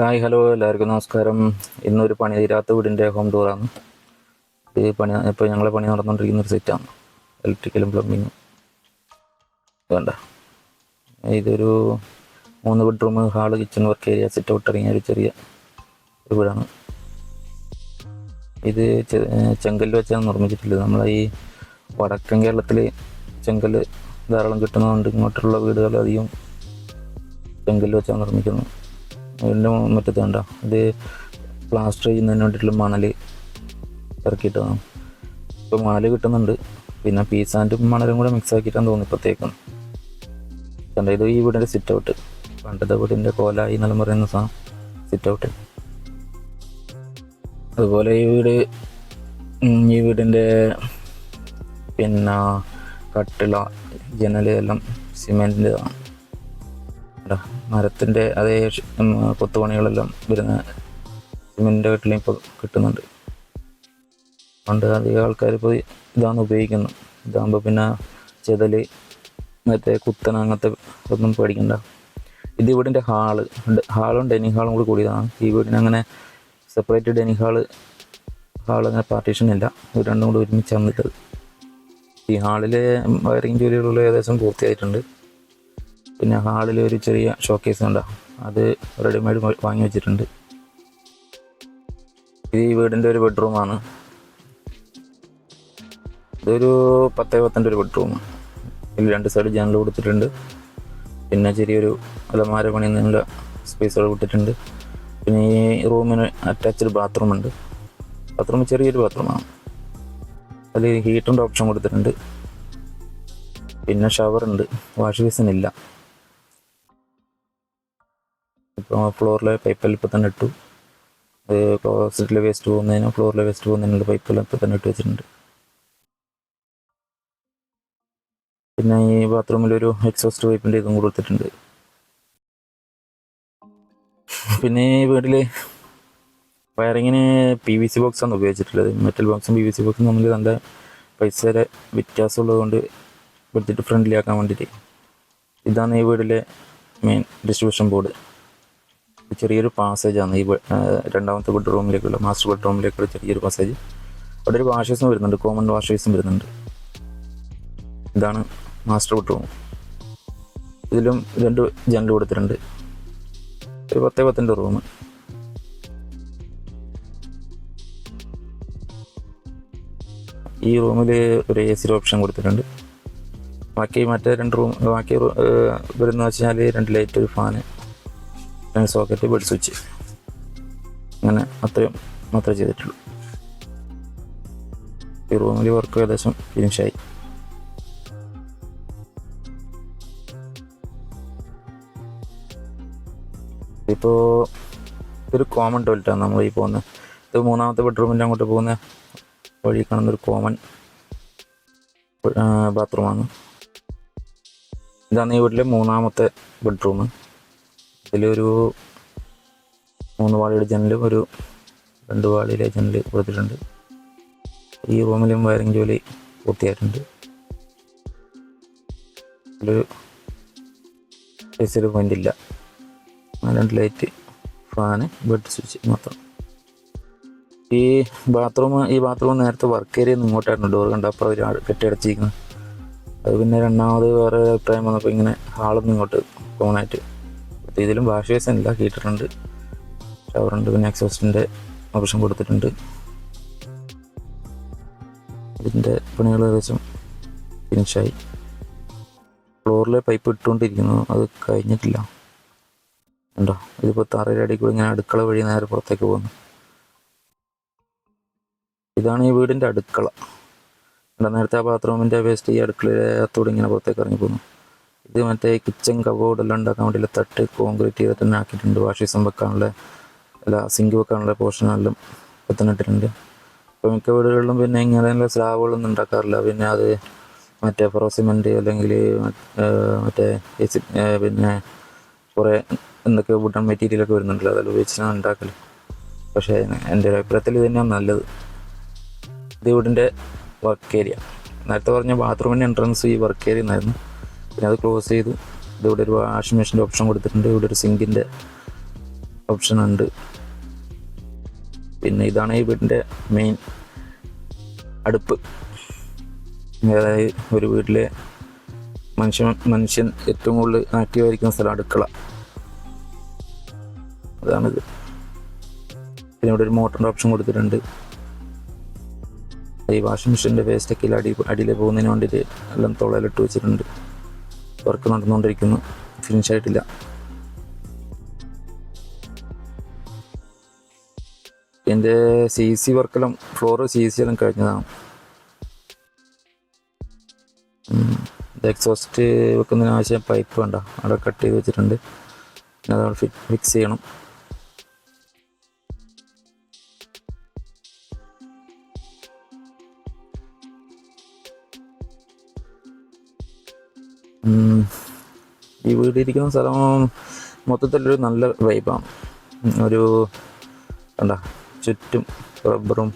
Hi hello എല്ലാവർക്കും നമസ്കാരം. ഇന്നൊരു പണി തീരാത്ത വീടിന്റെ ഹോം ടൂറാണ് ഇത് പണി ഇപ്പോൾ ഞങ്ങളെ പണി നടന്നുകൊണ്ടിരിക്കുന്ന ഒരു സെറ്റാണ് ഇലക്ട്രിക്കലും പ്ലംബിങ്ങും വേണ്ട. ഇതൊരു മൂന്ന് bedroom hall kitchen work area set out ഇറങ്ങിയ ഒരു ചെറിയ ഒരു വീടാണ്. ഇത് ചെങ്കല്ല് വെച്ചാണ് നിർമ്മിച്ചിട്ടുള്ളത്. നമ്മളെ ഈ വടക്കൻ കേരളത്തിൽ ചെങ്കല്ല് ധാരാളം കിട്ടുന്നതുകൊണ്ട് ഇങ്ങോട്ടുള്ള വീടുകൾ അധികം ചെങ്കല്ല് വെച്ചാണ് നിർമ്മിക്കുന്നത്. വീടിന്റെ മുറ്റത്ത് കണ്ടോ? ഇത് പ്ലാസ്റ്റർ ചെയ്യുന്നതിന് വേണ്ടിയിട്ടുള്ള മണൽ ഇറക്കിയിട്ടതാണ് ഇപ്പോൾ മണൽ കിട്ടുന്നുണ്ട്. പിന്നെ പീസ് ആൻഡ് മണലും കൂടെ മിക്സ് ആക്കിയിട്ടാണ് തോന്നുന്നു ഇപ്പോഴത്തേക്കും കണ്ടോ? ഇത് ഈ വീടിന്റെ സിറ്റ് ഔട്ട് പണ്ടത്തെ വീടിന്റെ കോലായി എന്നെല്ലാം പറയുന്ന സാധനം സിറ്റ് ഔട്ട് അതുപോലെ ഈ വീട് ഈ വീടിന്റെ പിന്നെ കട്ടിള ജനൽ എല്ലാം സിമെന്റിന്റെതാണ് മരത്തിന്റെ അതേ കൊത്തുപണികളെല്ലാം വരുന്ന സിമെന്റെ വീട്ടിലും ഇപ്പോൾ കിട്ടുന്നുണ്ട്. പണ്ട് അധികം ആൾക്കാർ ഇപ്പോൾ ഇതാണ് ഉപയോഗിക്കുന്നത്. ഇതാകുമ്പോൾ പിന്നെ ചെതൽ മറ്റേ കുത്തന അങ്ങനത്തെ ഒന്നും പേടിക്കണ്ട. ഇത് വീടിന്റെ ഹാൾ. ഹാളും ഡൈനിങ് ഹാളും കൂടി കൂടിയതാണ്. ഈ വീടിന് അങ്ങനെ സെപ്പറേറ്റ് ഡൈനിങ് ഹാൾ ഹാൾ അങ്ങനെ പാർട്ടീഷൻ ഇല്ല. ഇത് രണ്ടും കൂടി ഒരുമിച്ച് വന്നിട്ടത് ഈ ഹാളിലെ വയറിങ് ജോലികളുള്ള ഏകദേശം പൂർത്തിയായിട്ടുണ്ട്. പിന്നെ ഹാളിൽ ഒരു ചെറിയ ഷോക്കേസ് ഉണ്ടാകും അത് റെഡിമെയ്ഡ് വാങ്ങി വെച്ചിട്ടുണ്ട്. ഇത് ഈ വീടിന്റെ ഒരു ബെഡ്റൂമാണ് ഇതൊരു പത്ത് പത്തിന്റെ ഒരു ബെഡ്റൂം ഇതിൽ രണ്ട് സൈഡ് ജനൽ കൊടുത്തിട്ടുണ്ട്. പിന്നെ ചെറിയൊരു അലമാര പണിയുന്നതിനുള്ള സ്പേസുകൾ കൊടുത്തിട്ടുണ്ട്. പിന്നെ ഈ റൂമിന് അറ്റാച്ച്ഡ് ബാത്റൂം ഉണ്ട്. ബാത്റൂം ചെറിയൊരു ബാത്റൂമാണ് അതിൽ ഹീറ്ററിന്റെ ഓപ്ഷൻ കൊടുത്തിട്ടുണ്ട്. പിന്നെ ഷവർ ഉണ്ട്. വാഷ് ബേസിൻ ഇല്ല. ഇപ്പോൾ ഫ്ലോറിലെ പൈപ്പെല്ലാം ഇപ്പോൾ തന്നെ ഇട്ടു. അത് ക്ലോസറ്റിലെ വേസ്റ്റ് പോകുന്നതിനും ഫ്ലോറിലെ വേസ്റ്റ് പോകുന്നതിനുള്ള പൈപ്പെല്ലാം ഇപ്പോൾ തന്നെ ഇട്ട് വെച്ചിട്ടുണ്ട്. പിന്നെ ഈ ബാത്റൂമിലൊരു എക്സോസ്റ്റ് പൈപ്പിന്റെ ഇതും കൊടുത്തിട്ടുണ്ട് പിന്നെ ഈ വീട്ടിൽ വയറിങ്ങിന് പി വി സി ബോക്സാണ് ഉപയോഗിച്ചിട്ടുള്ളത്. മെറ്റൽ ബോക്സും പി വി സി ബോക്സും തമ്മിൽ നല്ല പൈസയുടെ വ്യത്യാസമുള്ളതുകൊണ്ട് ബഡ്ജറ്റ് ഫ്രണ്ട്ലി ആക്കാൻ വേണ്ടിയിട്ട് ഇതാണ് ഈ വീടിലെ മെയിൻ ഡിസ്ട്രിബ്യൂഷൻ ബോർഡ് ചെറിയൊരു പാസേജാണ് ഈ രണ്ടാമത്തെ ബെഡ്റൂമിലേക്കുള്ള മാസ്റ്റർ ബെഡ്റൂമിലേക്കുള്ള ചെറിയൊരു പാസേജ് അവിടെ ഒരു വാഷേഴ്സും വരുന്നുണ്ട്. കോമൺ വാഷേഴ്സും വരുന്നുണ്ട്. ഇതാണ് മാസ്റ്റർ ബെഡ്റൂം ഇതിലും രണ്ട് ജനൽ കൊടുത്തിട്ടുണ്ട്. ഒരു പത്തേ പത്തിന്റെ റൂം ഈ റൂമിൽ ഒരു എ സിയുടെ ഓപ്ഷൻ കൊടുത്തിട്ടുണ്ട്. ബാക്കി മറ്റേ രണ്ട് റൂം ബാക്കി വരുന്ന വെച്ച് കഴിഞ്ഞാൽ രണ്ട് ലൈറ്റ് ഒരു ഫാന് സോക്കറ്റ് ബെഡ് സ്വിച്ച് അങ്ങനെ അത്രയും മാത്രമേ ചെയ്തിട്ടുള്ളൂ. ഈ റൂമിൽ വർക്ക് ഏകദേശം ഫിനിഷായി ഇപ്പോൾ ഒരു കോമൺ ടോയ്ലറ്റാണ് നമ്മൾ ഈ പോകുന്നത് ഇത് മൂന്നാമത്തെ ബെഡ്റൂമിന്റെ അങ്ങോട്ട് പോകുന്ന വഴി കാണുന്ന ഒരു കോമൺ ബാത്റൂമാണ് ഇതാണ് ഈ വീട്ടിലെ മൂന്നാമത്തെ ബെഡ്റൂം ഇതിലൊരു മൂന്ന് വാളിയുടെ ജനലും ഒരു രണ്ട് വാളിയിലെ ജനൽ കൊടുത്തിട്ടുണ്ട്. ഈ റൂമിലും വയറിംഗ് ജോലി പൂർത്തിയായിട്ടുണ്ട്. ഒരു പോയിന്റ് ഇല്ല. രണ്ട് ലൈറ്റ് ഫാന് ബെഡ് സ്വിച്ച് മാത്രം. ഈ ബാത്റൂം ഈ ബാത്റൂം നേരത്തെ വർക്ക് ഏരിയ ഇങ്ങോട്ടായിരുന്നു. ഡോർ കണ്ടപ്പോൾ അവർ കെട്ടിയടച്ചിരിക്കുന്നത് അത് പിന്നെ രണ്ടാമത് വേറെ അഭിപ്രായം വന്നപ്പോൾ ഇങ്ങനെ ഹാളൊന്നും ഇങ്ങോട്ട് ആയിട്ട് അപ്പോൾ ഇതിലും വാഷ് ബേസൺ എല്ലാം ഹീറ്ററുണ്ട് ഷവറുണ്ട് പിന്നെ എക്സോസ്റ്റിന്റെ ഓപ്ഷൻ കൊടുത്തിട്ടുണ്ട്. ഇതിന്റെ പണികൾ ഏകദേശം ഫിനിഷായി ഫ്ലോറിലെ പൈപ്പ് ഇട്ടുകൊണ്ടിരിക്കുന്നു അത് കഴിഞ്ഞിട്ടില്ല. ഉണ്ടോ ഇതിപ്പോൾ തറയുടെ അടിയിൽ ഇങ്ങനെ അടുക്കള വഴി നേരെ പുറത്തേക്ക് പോകുന്നു. ഇതാണ് ഈ വീടിന്റെ അടുക്കള. എന്താ നേരത്തെ ആ ബാത്റൂമിന്റെ വേസ്റ്റ് ഈ അടുക്കളയിലെ അത്തോടെ ഇങ്ങനെ പുറത്തേക്ക് ഇറങ്ങി പോകുന്നു. ഇത് മറ്റേ കിച്ചൺ കബോർഡ് എല്ലാം ഉണ്ടാക്കാൻ വേണ്ടിയുള്ള തട്ട് കോൺക്രീറ്റ് ചെയ്ത് തന്നെ ആക്കിയിട്ടുണ്ട്. വാഷ് ബേസിൻ വെക്കാനുള്ള അല്ല സിങ്ക് വെക്കാനുള്ള പോർഷനെല്ലാം ഇപ്പം തന്നെ ഇട്ടിട്ടുണ്ട്. ഇപ്പോൾ മിക്ക വീടുകളിലും പിന്നെ ഇങ്ങനെയുള്ള സ്ലാബുകളൊന്നും ഉണ്ടാക്കാറില്ല. പിന്നെ അത് മറ്റേ ഫെറോ സിമെന്റ് അല്ലെങ്കിൽ മറ്റേ പിന്നെ കുറേ എന്തൊക്കെ വുഡൻ മെറ്റീരിയലൊക്കെ വരുന്നുണ്ടല്ലോ അതെല്ലാം ഉപയോഗിച്ചാണ് ഉണ്ടാക്കൽ പക്ഷേ എന്റെ ഒരു അഭിപ്രായത്തിൽ ഇത് തന്നെയാണ് നല്ലത്. ഇത് വീടിന്റെ വർക്ക് ഏരിയ നേരത്തെ പറഞ്ഞ ബാത്റൂമിന്റെ എൻട്രൻസ് ഈ വർക്ക് ഏരിയ എന്നായിരുന്നു പിന്നെ അത് ക്ലോസ് ചെയ്തു ഇതിവിടെ ഒരു വാഷിംഗ് മെഷീന്റെ ഓപ്ഷൻ കൊടുത്തിട്ടുണ്ട്. ഇവിടെ ഒരു സിങ്കിന്റെ ഓപ്ഷൻ ഉണ്ട്. പിന്നെ ഇതാണ് ഈ വീടിന്റെ മെയിൻ അടുപ്പ്. അതായത് ഒരു വീട്ടിലെ മനുഷ്യ മനുഷ്യൻ ഏറ്റവും കൂടുതൽ ആക്റ്റീവായിരിക്കുന്ന സ്ഥലം അടുക്കള. അതാണിത്. പിന്നെ ഇവിടെ ഒരു മോട്ടറിന്റെ ഓപ്ഷൻ കൊടുത്തിട്ടുണ്ട്. ഈ വാഷിംഗ് മെഷീന്റെ വേസ്റ്റൊക്കെ അടി അടിയിൽ പോകുന്നതിന് വേണ്ടിയിട്ട് എല്ലാം തുളയിലിട്ട് വെച്ചിട്ടുണ്ട്. വർക്ക് നടന്നുകൊണ്ടിരിക്കുന്നു. ഫിനിഷ് ആയിട്ടില്ല. എന്റെ സി സി വർക്കെല്ലാം ഫ്ലോറ് സി സി എല്ലാം കഴിഞ്ഞതാണ്. എക്സോസ്റ്റ് വെക്കുന്നതിന് ആവശ്യം പൈപ്പ് വേണ്ട. അവിടെ കട്ട് ചെയ്ത് വെച്ചിട്ടുണ്ട്. പിന്നെ അത് ഫിറ്റ് ഫിക്സ് ചെയ്യണം. ഈ വീട്ടിലിരിക്കുന്ന സ്ഥലം മൊത്തത്തിലൊരു നല്ല വൈബാണ് ഒരു കണ്ട ചുറ്റും റബ്ബറും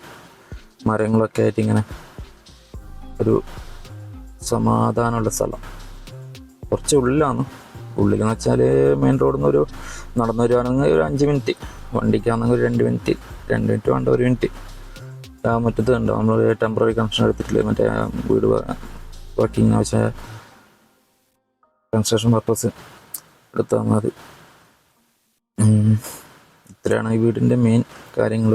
മരങ്ങളൊക്കെ ആയിട്ട് ഇങ്ങനെ ഒരു സമാധാനമുള്ള സ്ഥലം. കുറച്ച് ഉള്ളിലാണ്. ഉള്ളിലെന്ന് വെച്ചാൽ മെയിൻ റോഡിൽ നിന്ന് ഒരു നടന്നു വരുവാണെങ്കിൽ ഒരു അഞ്ച് മിനിറ്റ് വണ്ടിക്കാണെങ്കിൽ ഒരു രണ്ട് മിനിറ്റ് രണ്ട് മിനിറ്റ് വേണ്ട ഒരു മിനിറ്റ് ആ മറ്റത്ത് കണ്ടോ? നമ്മൾ ടെമ്പററി കണക്ഷൻ എടുത്തിട്ടില്ലേ? മറ്റേ വീട് വർക്കിംഗ് ആവശ്യമായ കൺസ്ട്രക്ഷൻ പർപ്പസ് എടുത്താൽ മതി. ഇത്രയാണ് ഈ വീടിന്റെ മെയിൻ കാര്യങ്ങൾ